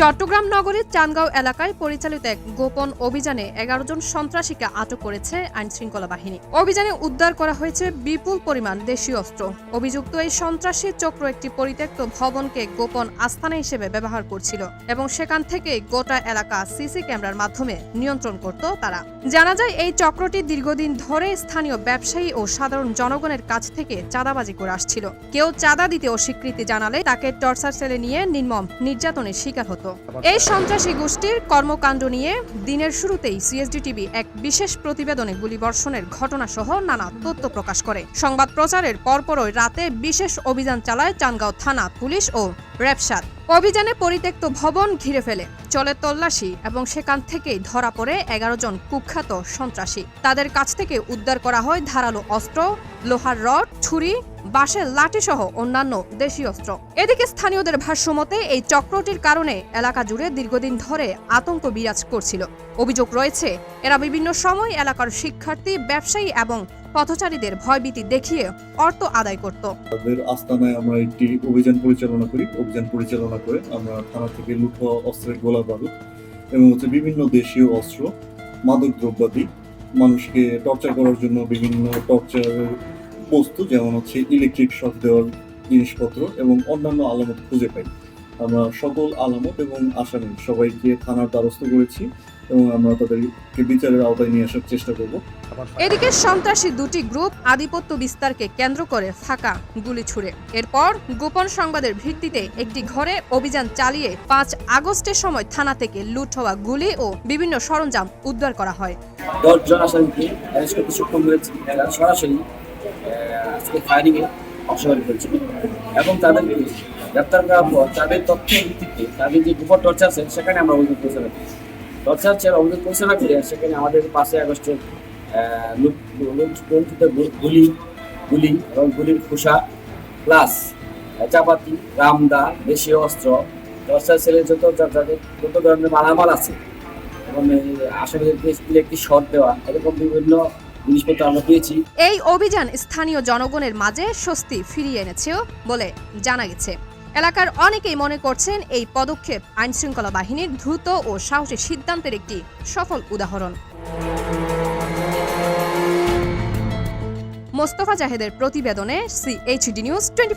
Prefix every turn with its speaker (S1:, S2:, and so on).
S1: চট্টগ্রাম নগরীর চানগাঁও এলাকায় পরিচালিত এক গোপন অভিযানে এগারো জন সন্ত্রাসীকে আটক করেছে আইন শৃঙ্খলা বাহিনী। অভিযানে উদ্ধার করা হয়েছে বিপুল পরিমাণ দেশীয় অস্ত্র। অভিযুক্ত এই সন্ত্রাসী চক্র একটি পরিত্যক্ত ভবনকে গোপন আস্থানা হিসেবে ব্যবহার করছিল এবং সেখান থেকে গোটা এলাকা সিসি ক্যামেরার মাধ্যমে নিয়ন্ত্রণ করত তারা। জানা যায়, এই চক্রটি দীর্ঘদিন ধরে স্থানীয় ব্যবসায়ী ও সাধারণ জনগণের কাছ থেকে চাঁদাবাজি করে আসছিল। কেউ চাঁদা দিতে অস্বীকৃতি জানালে তাকে টর্চার সেলে নিয়ে নির্মম নির্যাতনের শিকার হতো এই সন্ত্রাসী গোষ্ঠীর কর্মকাণ্ড নিয়ে দিনের শুরুতেই সিএসডি টিভি এক বিশেষ প্রতিবেদনে গুলিবর্ষণের ঘটনা সহ নানা তথ্য প্রকাশ করে। সংবাদ প্রচারের পরপরই রাতে বিশেষ অভিযান চালায় চানগাঁও থানা পুলিশ ও র্যাবসাদ। অভিযানে পরিত্যক্ত ভবন ঘিরে ফেলে। চলে তল্লাশি এবং সেখান থেকেই ধরা পড়ে এগারো জন কুখ্যাত সন্ত্রাসী। তাদের কাছ থেকে উদ্ধার করা হয় ধারালো অস্ত্র, লোহার রড, ছুরি, বাঁশের লাঠি সহ অন্যান্য দেশীয় অস্ত্র। এদিকে স্থানীয়দের ভাষ্যমতে, এই চক্রটির কারণে এলাকা জুড়ে দীর্ঘদিন ধরে আতঙ্ক বিরাজ করছিল। অভিযোগ রয়েছে, এরা বিভিন্ন সময় এলাকার শিক্ষার্থী, ব্যবসায়ী এবং পথচারীদের ভয়ভীতি দেখিয়ে অর্থ আদায় করত।
S2: তাদের আস্তানায় আমরা একটি অভিযান পরিচালনা করি। অভিযান পরিচালনা করে আমরা থানা থেকে হওয়া অস্ত্রের গোলা বারুদ এবং হচ্ছে বিভিন্ন দেশীয় অস্ত্র মাদক দ্রব্যাদি মানুষকে টর্চার করার জন্য বিভিন্ন টর্চার বস্তু, যেমন হচ্ছে ইলেকট্রিক শক দেওয়ার জিনিসপত্র এবং অন্যান্য আলামত খুঁজে পাই। আমরা সকল আলামত এবং আসামি সবাইকে থানার দ্বারস্থ করেছি। এবং আমরা তাদেরকে বিচারের আওতায় নিয়ে আসার চেষ্টা করব।
S1: এদিকে সন্ত্রাসী দুটি গ্রুপ আধিপত্য বিস্তারকে কেন্দ্র করে ফাঁকা গুলি ছুড়ে। এরপর গোপন সংবাদের ভিত্তিতে একটি ঘরে অভিযান চালিয়ে পাঁচ আগস্টের সময় থানা থেকে লুট হওয়া গুলি ও বিভিন্ন সরঞ্জাম উদ্ধার করা হয়।
S3: দশজন আসামিকে অ্যারেস্ট করতে সক্ষম হয়েছে। সরাসরি আহ, আজকে ফায়ারিংয়ে অংশগ্রহণ করেছিল এবং তাদেরকে গ্রেপ্তার করার পর তাদের তথ্যের ভিত্তিতে তাদের যে গোপন টর্চার আছে সেখানে আমরা অভিযোগ পরিচালনা চেয়ে অভিযোগ পরিচালনা করে সেখানে আমাদের পাঁচই আগস্টের লুণ্ঠিত গুলি গুলি এবং গুলির খোসা প্লাস চাপাতি, রামদা, দেশীয় অস্ত্র টর্চার সেলের যত যাদের, যত ধরনের মালামাল আছে, এবং আসামিদেরকে ইলেকট্রিক শর্ট দেওয়া, এরকম বিভিন্ন জিনিসপত্র আমরা পেয়েছি।
S1: এই অভিযান স্থানীয় জনগণের মাঝে স্বস্তি ফিরিয়ে এনেছেও বলে জানা গেছে। এলাকার অনেকেই মনে করছেন এই পদক্ষেপ আইনশৃঙ্খলা বাহিনীর দ্রুত ও সাহসী সিদ্ধান্তের একটি সফল উদাহরণ। মোস্তফা জাহেদের প্রতিবেদনে সিএইচডি নিউজ টোয়েন্টি